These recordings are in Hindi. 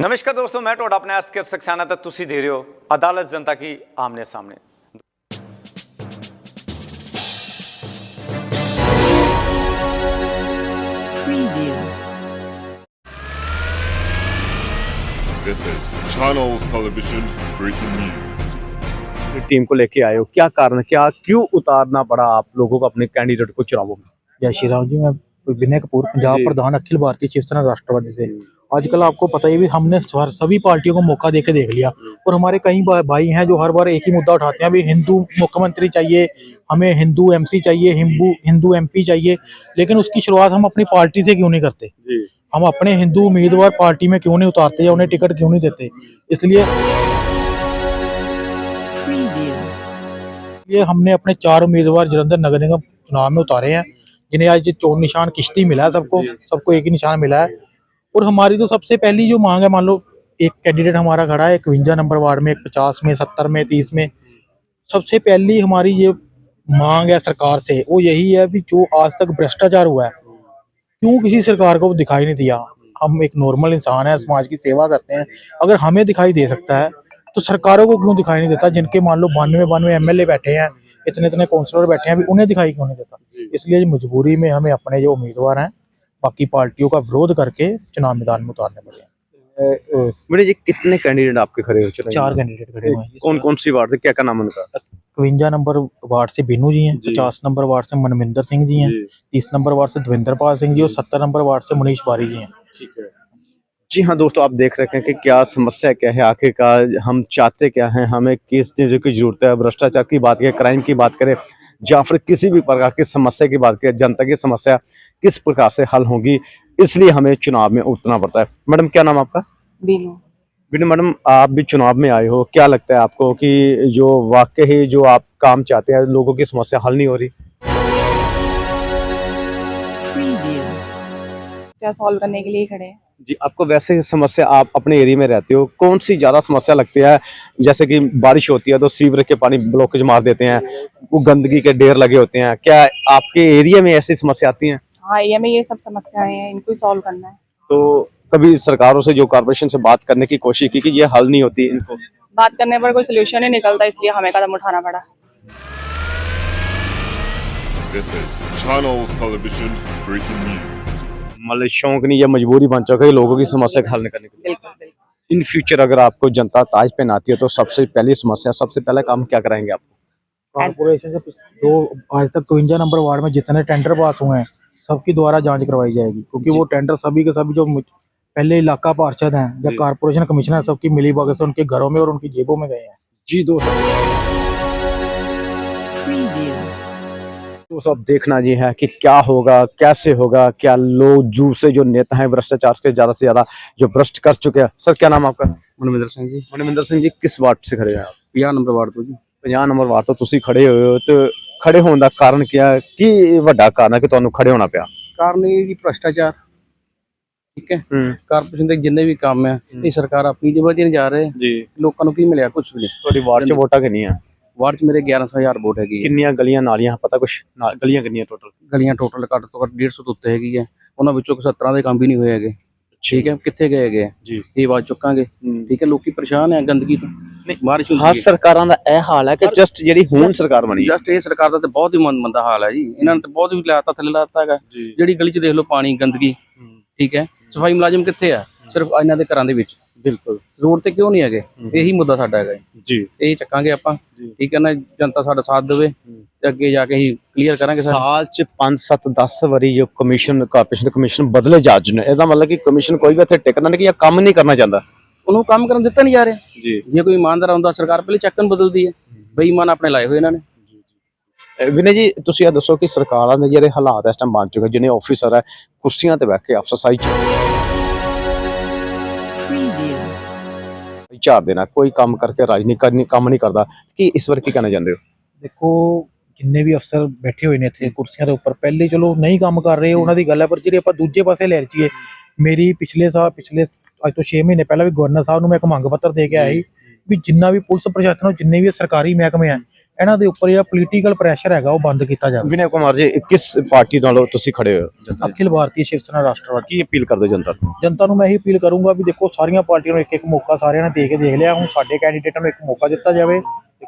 ਨਮਸਕਾਰ ਦੋਸਤੋ ਮੈਂ ਤੁਹਾਡਾ ਆਪਣਾ ਐਸਕੇ ਸਕਸਾਨਾ ਤੇ ਤੁਸੀਂ ਦੇ ਰਹੇ ਹੋ ਅਦਾਲਤ ਜਨਤਾ ਕੀ ਆਮਨੇ ਸਾਹਮਣੇ Preview. This is Channels Television's breaking news. Team को लेके आए हो क्या कारण क्या क्यों उतारना पड़ा आप लोगों को अपने कैंडिडेट को चुनावों में जय श्री राम जी मैं विनय कपूर पंजाब जी। प्रधान अखिल भारतीय शिवसेना राष्ट्रवादी से आजकल आपको पता ही भी हमने सभी पार्टियों को मौका देके देख लिया। और हमारे कई भाई हैं जो हर बार एक ही मुद्दा उठाते हैं भी हिंदू मुख्यमंत्री चाहिए हमें हिंदू एमसी चाहिए हिंदू हिंदू एमपी चाहिए लेकिन उसकी शुरुआत हम अपनी पार्टी से क्यों नहीं करते? हम अपने हिंदू उम्मीदवार पार्टी में क्यों नहीं उतारते या उन्हें टिकट क्यों नहीं देते? इसलिए ये हमने अपने चार उम्मीदवार जलंधर नगर निगम चुनाव में उतारे हैं जिन्हें आज चोर निशान किश्ती मिला है सबको सबको एक ही निशान मिला है। और हमारी तो सबसे पहली जो मांग है मान लो एक कैंडिडेट हमारा खड़ा है इकवंजा नंबर वार्ड में एक पचास में सत्तर में तीस में। सबसे पहली हमारी ये मांग है सरकार से वो यही है कि जो आज तक भ्रष्टाचार हुआ है क्यों किसी सरकार को दिखाई नहीं दिया? हम एक नॉर्मल इंसान है समाज की सेवा करते हैं। अगर हमें दिखाई दे सकता है तो सरकारों को क्यों दिखाई नहीं देता? जिनके मान लो बानवे बानवे एमएलए बैठे हैं इतने इतने काउंसलर बैठे हैं अभी उन्हें दिखाई क्यों नहीं देता? इसलिए मजबूरी में हमें अपने जो उम्मीदवार हैं बाकी पार्टियों का विरोध करके चुनाव मैदान में उतारने पड़े हैं। मेरे जी कितने कैंडिडेट आपके खड़े हो चुनाव चार कैंडिडेट खड़े हुए हैं। कौन कौन सी वार्ड है? क्या क्या नाम उनका? इकवंजा नंबर वार्ड से बिनू जी हैं पचास नंबर वार्ड से मनमिंदर सिंह जी हैं तीस नंबर वार्ड से धविंदर पाल सिंह जी और सत्तर नंबर वार्ड से मुनीश बारी जी हैं। ठीक है। जी हाँ दोस्तों आप देख रहे हैं कि क्या समस्या क्या है आखिरकार हम चाहते क्या हैं हमें किस चीज़ों की ज़रूरत है भ्रष्टाचार की बात करें क्राइम की बात करें। या फिर किसी भी प्रकार की समस्या की बात करें जनता की समस्या किस प्रकार से हल होगी इसलिए हमें चुनाव में उतरना पड़ता है। मैडम क्या नाम आपका? बीनू। बिन मैडम आप भी चुनाव में आए हो क्या लगता है आपको कि जो वाकई ही जो आप काम चाहते हैं लोगों की समस्या हल नहीं हो रही? सॉल्व करने के लिए खड़े हैं। जी आपको वैसे समस्या आप अपने एरिया में रहते हो कौन सी ज़्यादा समस्या लगती है? जैसे कि बारिश होती है तो सीवर के पानी ब्लॉकेज मार देते हैं वो गंदगी के ढेर लगे होते हैं क्या आपके एरिया में ऐसी समस्या आती हैं? हाँ एरिया में ये सब समस्याएँ हैं इनको सॉल्व करना है। तो कभी सरकारों से जो कॉर्पोरेशन से बात करने की कोशिश की कि ये हल नहीं होती इनको? बात करने पर कोई सोल्यूशन नहीं निकलता इसलिए हमें कदम उठाना पड़ा। This is Channels Television's breaking news. मतलब शौक नहीं या मजबूरी बन चुका है लोगों की समस्या का हल निकालने के लिए बिल्कुल बिल्कुल। इन फ्यूचर अगर आपको जनता ताज पहनाती है तो सबसे पहली समस्या सबसे पहला काम क्या कराएँगे आप? कारपोरेशन से जो आज तक इकवंजा नंबर वार्ड में जितने टेंडर पास हुए हैं सबकी द्वारा जाँच करवाई जाएगी। क्योंकि वो टेंडर सभी के सभी जो पहले इलाका पार्षद हैं या। कारपोरेशन कमिश्नर सबकी मिली भगत से उनके घरों में और उनकी जेबों में गए हैं। जी दोस्तों. तो सब देखना जी है कि क्या होगा कैसे होगा क्या लोग जूर से जो नेता हैं भ्रष्टाचार के ज्यादा से ज्यादा जो भ्रष्ट कर चुके हैं सर क्या नाम आपका ਮਨਵਿੰਦਰ ਸਿੰਘ ਜੀ मनविंदर सिंह जी किस वार्ड से खड़े हैं आप 50 ਨੰਬਰ ਵਾਰਡ ਤੋਂ ਜੀ 50 ਨੰਬਰ ਵਾਰਡ ਤੋਂ ਤੁਸੀਂ ਖੜੇ ਹੋਏ ਹੋ ਤੇ ਖੜੇ ਹੋਣ ਦਾ ਕਾਰਨ ਕੀ ਹੈ ਕੀ ਵੱਡਾ ਕਾਰਨ ਹੈ ਕਿ ਤੁਹਾਨੂੰ ਖੜੇ ਹੋਣਾ ਪਿਆ ਕਾਰਨ ਇਹ ਜੀ ਭ੍ਰਸ਼ਟਾਚਾਰ ਠੀਕ ਹੈ ਹੂੰ ਕਾਰਪੋਰੇਸ਼ਨ ਦੇ ਜਿੰਨੇ ਵੀ ਕੰਮ ਹੈ ਇਹ ਸਰਕਾਰ ਆਪਣੀ ਜੇਬਾਂ 'ਚ ਨਹੀਂ ਜਾ ਰਹੇ ਜੀ ਲੋਕਾਂ ਨੂੰ ਕੀ ਮਿਲਿਆ ਕੁਝ ਵੀ ਨਹੀਂ ਤੁਹਾਡੀ ਵਾਰਡ 'ਚ ਵੋਟਾਂ ਕਿੰਨੀਆਂ ਵਾਰਡ 'ਚ ਮੇਰੇ 11000 ਵੋਟ ਹੈਗੀ ਹੈ। ਕਿੰਨੀਆਂ ਗਲੀਆਂ ਨਾਲੀਆਂ ਪਤਾ ਕੁਛ? ਨਾ- ਗਲੀਆਂ ਕਿੰਨੀਆਂ ਟੋਟਲ ਗਲੀਆਂ ਟੋਟਲ ਘੱਟ ਤੋਂ ਘੱਟ 150 ਤੋਂ ਉੱਤੇ ਹੈਗੀ ਹੈ। ਉਹਨਾਂ ਵਿੱਚੋਂ 70 ਦੇ ਕੰਮ ਵੀ ਨਹੀਂ ਹੋਏ ਹੈਗੇ। ਠੀਕ ਹੈ ਕਿੱਥੇ ਗਏ ਹੈਗੇ? ਆ? ਜੀ। ਇਹ ਆਵਾਜ਼ ਚੁੱਕਾਂਗੇ। ਠੀਕ ਹੈ ਲੋਕੀ ਪਰੇਸ਼ਾਨ ਹੈ ਗੰਦਗੀ ਤੋਂ। ਬਾਰਿਸ਼ ਹਾਂ ਹੁੰਦੀ ਹੈ। ਸਰਕਾਰਾਂ ਦਾ ਇਹ ਹਾਲ ਹੈ ਕਿ ਜਸਟ ਜਿਹੜੀ ਹੁਣ ਸਰਕਾਰ ਬਣੀ ਹੈ। ਜਸਟ ਇਹ ਸਰਕਾਰ ਦਾ ਤੇ ਬਹੁਤ ਹੀ ਮੰਦ ਮੰਦਾ ਹਾਲ ਹੈ ਜੀ। ਇਹਨਾਂ ਨੇ ਤਾਂ ਬਹੁਤ ਵੀ ਲਾਤਾ ਥੱਲੇ ਲਾਤਾ ਹੈਗਾ। ਜੀ। ਜਿਹੜੀ ਗਲੀ 'ਚ ਦੇਖ ਲਓ ਪਾਣੀ ਗੰਦਗੀ। ਠੀਕ ਹੈ ਸਫ਼ਾਈ ਮੁਲਾਜ਼ਮ ਕਿੱਥੇ ਆ? ਸਿਰਫ ਇਹਨਾਂ ਦੇ ਘਰਾਂ ਦੇ ਵਿੱਚ। ਬਿਲਕੁਲ। ਰੋਡ ਤੇ ਕਿਉਂ ਨਹੀਂ ਹੈਗੇ? ਇਹੀ ਮੁੱਦਾ ਸਾਡਾ ਹੈਗਾ ਜੀ। ਇਹ ਚੱਕਾਂਗੇ ਆਪਾਂ। ਠੀਕ ਹੈ ਨਾ ਜਨਤਾ ਸਾਡਾ ਸਾਥ ਦੇਵੇ ਤੇ ਅੱਗੇ ਜਾ ਕੇ ਹੀ ਕਲੀਅਰ ਕਰਾਂਗੇ ਸਰ। ਸਾਲ ਚ 5 7 10 ਵਾਰੀ ਜੋ ਕਮਿਸ਼ਨ ਕਾਰਪੋਰੇਸ਼ਨ ਕਮਿਸ਼ਨ ਬਦਲੇ ਜਾ ਚੁੱਕੇ ਨੇ। ਇਹਦਾ ਮਤਲਬ ਕਿ ਕਮਿਸ਼ਨ ਕੋਈ ਵੀ ਇੱਥੇ ਟਿਕਣਾ ਨਹੀਂ ਕਿ ਜਾਂ ਕੰਮ ਨਹੀਂ ਕਰਨਾ ਚਾਹੁੰਦਾ। ਉਹਨੂੰ ਕੰਮ ਕਰਨ ਦਿੱਤਾ ਨਹੀਂ ਜਾ ਰਿਹਾ। ਜੀ। ਜੇ ਕੋਈ ਇਮਾਨਦਾਰ ਹੁੰਦਾ ਸਰਕਾਰ ਪਹਿਲੇ ਚੱਕਣ ਬਦਲਦੀ ਹੈ। ਬੇਈਮਾਨ ਆਪਣੇ ਲਾਏ ਹੋਏ ਇਹਨਾਂ ਨੇ। ਵਿਨੇ ਜੀ ਤੁਸੀਂ ਇਹ ਦੱਸੋ ਕਿ ਸਰਕਾਰਾਂ ਦੇ ਜਿਹੜੇ ਹਾਲਾਤ ਇਸ ਟਾਈਮ ਬਣ ਚੁੱਕੇ ਜਿਹਨੇ ਆਫੀਸਰ ਹੈ ਕੁਰਸੀਆਂ ਤੇ ਬੈਠ ਕੇ ਅਫਸਰਸ਼ਾਹੀ Preview. ਝਾੜ ਦੇਣਾ ਕੋਈ ਕੰਮ ਕਰਕੇ ਰਾਜ ਨਹੀਂ ਕੰਮ ਨਹੀਂ ਕਰਦਾ। ਕੀ ਇਸ ਵਾਰ ਕੀ ਕਹਿਣਾ ਚਾਹੁੰਦੇ ਹੋ? ਦੇਖੋ ਜਿੰਨੇ ਵੀ ਅਫਸਰ ਬੈਠੇ ਹੋਏ ਨੇ ਇੱਥੇ ਕੁਰਸੀਆਂ ਦੇ ਉੱਪਰ ਪਹਿਲੇ ਚਲੋ ਨਹੀਂ ਕੰਮ ਕਰ ਰਹੇ ਉਹਨਾਂ ਦੀ ਗੱਲ ਹੈ ਪਰ ਜਿਹੜੀ ਆਪਾਂ ਦੂਜੇ ਪਾਸੇ ਲੈ ਜੀਏ ਮੇਰੀ ਪਿਛਲੇ ਸਾਲ ਪਿਛਲੇ ਅੱਜ ਤੋਂ 6 ਮਹੀਨੇ ਪਹਿਲਾਂ ਵੀ ਗਵਰਨਰ ਸਾਹਿਬ ਨੂੰ ਮੈਂ ਇੱਕ ਮੰਗ ਪੱਤਰ ਦੇ ਕੇ ਆਇਆ ਸੀ ਵੀ ਜਿੰਨਾ ਵੀ ਪੁਲਿਸ ਪ੍ਰਸ਼ਾਸਨ ਨੂੰ ਜਿੰਨੇ ਵੀ ਸਰਕਾਰੀ ਮਹਿਕਮੇ ਆ ਇਹਨਾਂ ਦੇ ਉੱਪਰ ਜਿਹੜਾ ਪੋਲੀਟੀਕਲ ਪ੍ਰੈਸ਼ਰ ਹੈਗਾ ਉਹ ਬੰਦ ਕੀਤਾ ਜਾਵੇ। ਵਿਨय ਕੁਮਾਰ ਜੀ ਕਿਸ ਪਾਰਟੀ ਨਾਲੋਂ ਤੁਸੀਂ ਖੜੇ ਹੋ? ਅਖਿਲ ਭਾਰਤੀ ਸ਼ਿਵ ਸੈਨਾ ਰਾਸ਼ਟਰਵਾਦੀ। ਕੀ ਅਪੀਲ ਕਰਦੇ ਜਨਤਾ ਨੂੰ? ਜਨਤਾ ਨੂੰ ਮੈਂ ਇਹੀ ਅਪੀਲ ਕਰੂੰਗਾ ਵੀ ਦੇਖੋ ਸਾਰੀਆਂ ਪਾਰਟੀਆਂ ਨੂੰ ਇੱਕ ਇੱਕ ਮੌਕਾ ਸਾਰਿਆਂ ਨੇ ਦੇ ਕੇ ਦੇਖ ਲਿਆ। ਹੁਣ ਸਾਡੇ ਕੈਂਡੀਡੇਟਾਂ ਨੂੰ ਇੱਕ ਮੌਕਾ ਦਿੱਤਾ ਜਾਵੇ।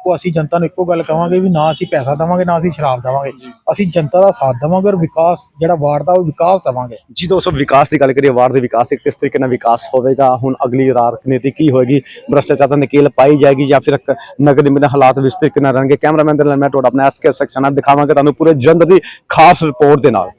ਦੇਖੋ ਅਸੀਂ ਜਨਤਾ ਨੂੰ ਇੱਕੋ ਗੱਲ ਕਵਾਂਗੇ ਵੀ ਨਾ ਅਸੀਂ ਪੈਸਾ ਦੇਵਾਂਗੇ ਨਾ ਅਸੀਂ ਸ਼ਰਾਬ ਦੇਵਾਂਗੇ। ਅਸੀਂ ਜਨਤਾ ਦਾ ਸਾਥ ਦੇਵਾਂਗੇ ਔਰ ਵਿਕਾਸ ਜਿਹੜਾ ਵਾਰਡ ਦਾ ਉਹ ਵਿਕਾਸ ਦੇਵਾਂਗੇ। ਜੀ ਦੋਸਤੋ ਵਿਕਾਸ ਦੀ ਗੱਲ ਕਰੀਏ ਵਾਰਡ ਦੇ ਵਿਕਾਸ ਕਿਸ ਤਰੀਕੇ ਨਾਲ ਵਿਕਾਸ ਹੋਵੇਗਾ? ਹੁਣ ਅਗਲੀ ਰਾਜਨੀਤੀ ਕੀ ਹੋਏਗੀ? ਭ੍ਰਸ਼ਟਾਚਾਰ ਦਾ ਨਕੇਲ ਪਾਈ ਜਾਏਗੀ ਜਾਂ ਫਿਰ ਨਗਰ ਨਿਗਮ ਦੇ ਹਾਲਾਤ ਵਿਸ ਤਰੀਕੇ ਨਾਲ ਰਹਿਣਗੇ? ਕੈਮਰਾਮੈਨ ਦੇ ਨਾਲ ਮੈਂ ਤੁਹਾਡਾ ਆਪਣਾ ਐਸਕੇ ਸੈਕਸ਼ਨ ਨਾਲ ਦਿਖਾਵਾਂਗਾ ਤੁਹਾਨੂੰ ਪੂਰੇ ਜਲੰਧਰ ਦੀ ਖਾਸ ਰਿਪੋਰਟ ਦੇ ਨਾਲ।